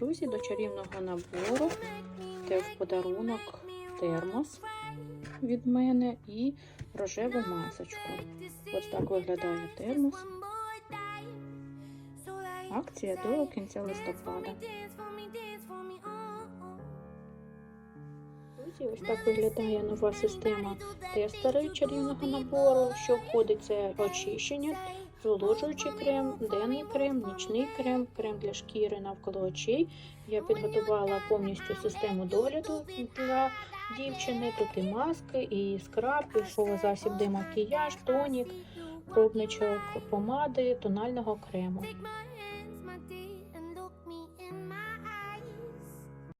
Друзі, до чарівного набору теж подарунок термос від мене і рожеву масочку. Ось так виглядає термос. Акція до кінця листопада. Друзі, ось так виглядає нова система тестери чарівного набору, що входить це очищення, зволожуючий крем, денний крем, нічний крем, крем для шкіри навколо очей. Я підготувала повністю систему догляду для дівчини. Тут і маски, і скраб, і засіб демакіяж, тонік, пробничок помади, тонального крему.